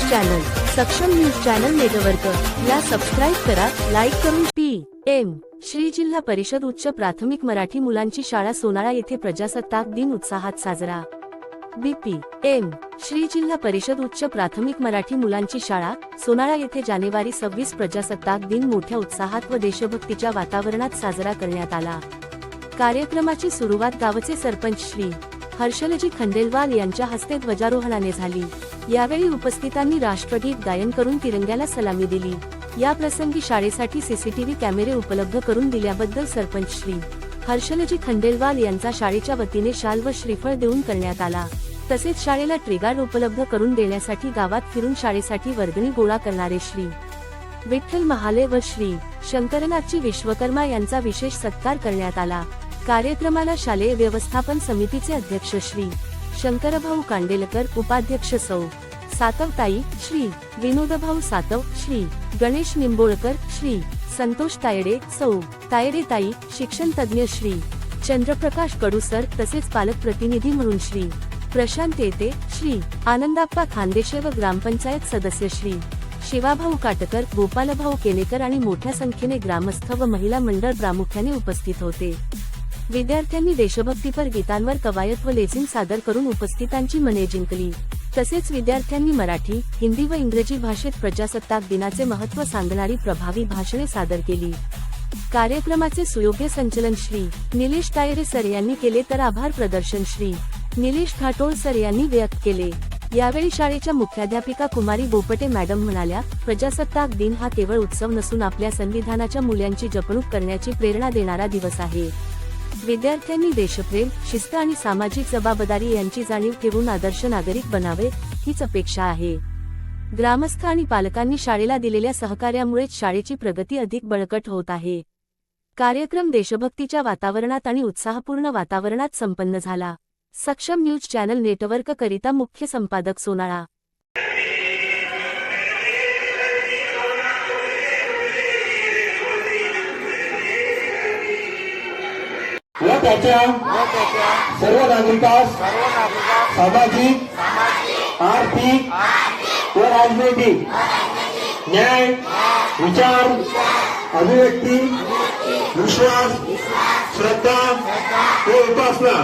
News channel Saksham news channel network. या subscribe करा like करून पी एम श्री जिल्हा परिषद उच्च प्राथमिक मराठी मुलांची शाळा सोनाळा येथे प्रजासत्ताक दिन उत्साहात साजरा. बीपी एम श्री जिल्हा परिषद उच्च प्राथमिक मराठी मुलांची शाळा सोनाळा येथे जानेवारी सव्वीस प्रजासत्ताक दिन मोठ्या उत्साहात व देशभक्तीच्या वातावरणात साजरा करण्यात आला. कार्यक्रमाची सुरुवात गावचे सरपंच श्री हर्षलजी खंडेलवाल यांच्या हस्ते ध्वजारोहणाने झाली. यावेळी उपस्थितांनी राष्ट्रगीत गायन करून तिरंग्याला सलामी दिली. या प्रसंगी शाळेसाठी सीसीटीव्ही कॅमेरे उपलब्ध करून दिल्याबद्दल सरपंच श्री. हर्षलजी खंडेलवाल यांचा शाळेच्या वतीने शाल व श्रीफळ देऊन करण्यात आला. तसेच शाळेला ट्रिगार्ड उपलब्ध करून देण्यासाठी गावात फिरून शाळेसाठी वर्गणी गोळा करणारे श्री. विठ्ठल महाले व श्री. शंकरनाथजी विश्वकर्मा यांचा विशेष सत्कार करण्यात आला. कार्यक्रमाला शालेय व्यवस्थापन समितीचे अध्यक्ष श्री शंकरभाऊ कांडेलकर उपाध्यक्ष सौ. सातवताई श्री विनोदभाऊ सातव श्री गणेश निंबोळकर श्री संतोष तायडे सौ. तायडे शिक्षण तज्ज्ञ श्री चंद्रप्रकाश कडूसर तसेच पालक प्रतिनिधी म्हणून श्री प्रशांत येते श्री आनंदाप्पा खानदेशे व ग्रामपंचायत सदस्य श्री शिवाभाऊ काटकर गोपालभाऊ केनेकर आणि मोठ्या संख्येने ग्रामस्थ व महिला मंडळ प्रामुख्याने उपस्थित होते. विद्यार्थ्यांनी देशभक्तीपर गीतांवर कवायत व लेझिंग सादर करून उपस्थितांची मने जिंकली. तसेच विद्यार्थ्यांनी मराठी हिंदी व इंग्रजी भाषेत प्रजासत्ताक दिनाचे महत्त्व सांगणारी प्रभावी भाषणे सादर केली. कार्यक्रमाचे सुयोग्य संचलन श्री. निलेश तायरे सर यांनी केले तर आभार प्रदर्शन श्री. निलेश घाटोळ सर यांनी व्यक्त केले. यावेळी शाळेच्या मुख्याध्यापिका कुमारी बोपटे मॅडम म्हणाल्या प्रजासत्ताक दिन हा केवळ उत्सव नसून आपल्या संविधानाच्या मूल्यांची जपणूक करण्याची प्रेरणा देणारा दिवस आहे. विद्यार्थ्यांनी देशप्रेम शिस्त आणि सामाजिक जबाबदारी यांची जाणीव ठेवून आदर्श नागरिक बनावे हीच अपेक्षा आहे. ग्रामस्थ आणि पालकांनी शाळेला दिलेल्या सहकार्यामुळेच शाळेची प्रगती अधिक बळकट होत आहे. कार्यक्रम देशभक्तीच्या वातावरणात आणि उत्साहपूर्ण वातावरणात संपन्न झाला. सक्षम न्यूज चॅनल नेटवर्क करिता मुख्य संपादक सोनाळा त्याच्या सर्व नागरिकांस सामाजिक आर्थिक व राजनैतिक न्याय विचार अभिव्यक्ती विश्वास श्रद्धा व उपासना.